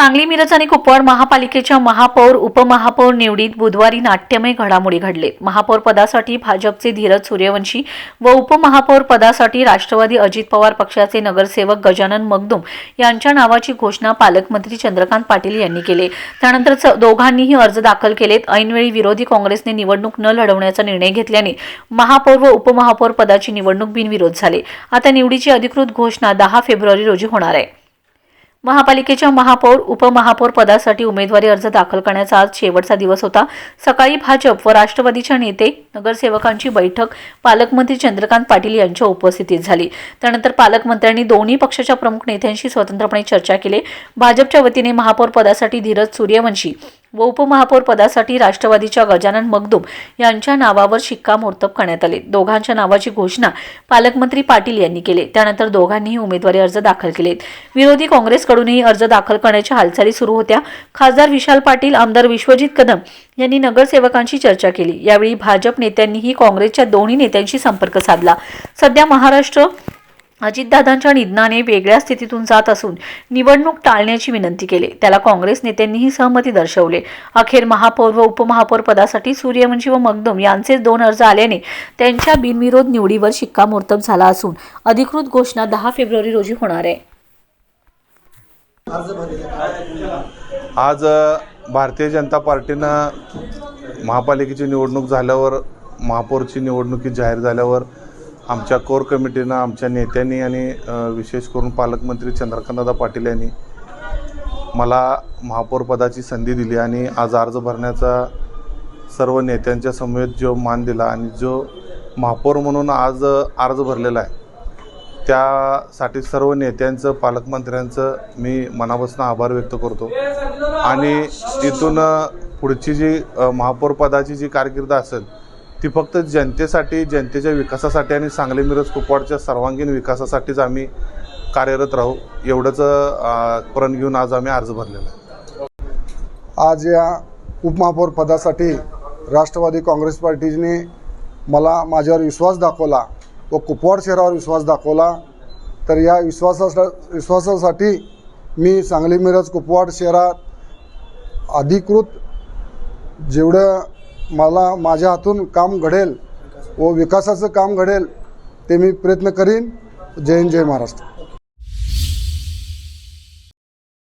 सांगली मिरज आणि कुपवाड महापालिकेच्या महापौर उपमहापौर निवडीत बुधवारी नाट्यमय घडामोडी घडले. महापौर पदासाठी भाजपचे धीरज सूर्यवंशी व उपमहापौर पदासाठी राष्ट्रवादी अजित पवार पक्षाचे नगरसेवक गजानन मगदुम यांच्या नावाची घोषणा पालकमंत्री चंद्रकांत पाटील यांनी केली. त्यानंतर च- दोघांनीही अर्ज दाखल केलेत. ऐनवेळी विरोधी काँग्रेसने निवडणूक न लढवण्याचा निर्णय घेतल्याने महापौर व उपमहापौर पदाची निवडणूक बिनविरोध झाली. आता निवडीची अधिकृत घोषणा दहा फेब्रुवारी रोजी होणार आहे. महापालिकेच्या महापौर उपमहापौर पदासाठी उमेदवारी अर्ज दाखल करण्याचा आज शेवटचा दिवस होता. सकाळी भाजप व राष्ट्रवादीच्या नेते नगरसेवकांची बैठक पालकमंत्री चंद्रकांत पाटील यांच्या उपस्थितीत झाली. त्यानंतर पालकमंत्र्यांनी दोन्ही पक्षाच्या प्रमुख नेत्यांशी स्वतंत्रपणे चर्चा केली. भाजपच्या वतीने महापौर पदासाठी धीरज सूर्यवंशी व उपमहापौर पदासाठी राष्ट्रवादीच्या गजानन मगदुम यांच्या नावावर शिक्कामोर्तब करण्यात आले. दोघांच्या नावाची घोषणा पालकमंत्री पाटील यांनी केली. त्यानंतर दोघांनीही उमेदवारी अर्ज दाखल केलेत विरोधी काँग्रेसकडूनही अर्ज दाखल करण्याच्या हालचाली सुरू होत्या. खासदार विशाल पाटील आमदार विश्वजित कदम यांनी नगरसेवकांशी चर्चा केली. यावेळी भाजप नेत्यांनीही काँग्रेसच्या दोन्ही नेत्यांशी संपर्क साधला. सध्या महाराष्ट्र अजितदादांच्या निधनाने वेगळ्या स्थितीतून जात असून निवडणूक टाळण्याची विनंती केली. त्याला काँग्रेस नेत्यांनीही सहमती दर्शवले. अखेर महापौर व उपमहापौर पदासाठी सूर्यवंशी व मगदुम यांचे दोन अर्ज आल्याने त्यांच्या बिनविरोध निवडीवर शिक्कामोर्तब झाला असून अधिकृत घोषणा दहा फेब्रुवारी रोजी होणार आहे. आज भारतीय जनता पार्टीनं महापालिकेची निवडणूक झाल्यावर महापौरची निवडणुकी जाहीर झाल्यावर आमच्या कोर कमिटीनं आमच्या नेत्यांनी आणि विशेष करून पालकमंत्री चंद्रकांतदादा पाटील यांनी मला महापौरपदाची संधी दिली आणि आज अर्ज भरण्याचा सर्व नेत्यांच्या समवेत जो मान दिला आणि जो महापौर म्हणून आज अर्ज भरलेला आहे त्यासाठी सर्व नेत्यांचं पालकमंत्र्यांचं मी मनापासून आभार व्यक्त करतो. आणि तिथून पुढची जी महापौरपदाची जी कारकीर्द असेल ती फक्त जनतेसाठी जनतेच्या विकासासाठी आणि सांगली मिरज कुपवाडच्या सर्वांगीण विकासासाठीच आम्ही कार्यरत राहू एवढंच प्रण घेऊन आज आम्ही अर्ज भरलेला आहे. आज या उपमहापौर पदासाठी राष्ट्रवादी काँग्रेस पार्टीने मला माझ्यावर विश्वास दाखवला व कुपवाड शहरावर विश्वास दाखवला. तर या विश्वासा विश्वासासाठी मी सांगली मिरज कुपवाड शहरात अधिकृत जेवढं मला माझ्या हातून काम घडेल व विकासाचं काम घडेल ते मी प्रयत्न करीन. जय हिंद जय महाराष्ट्र.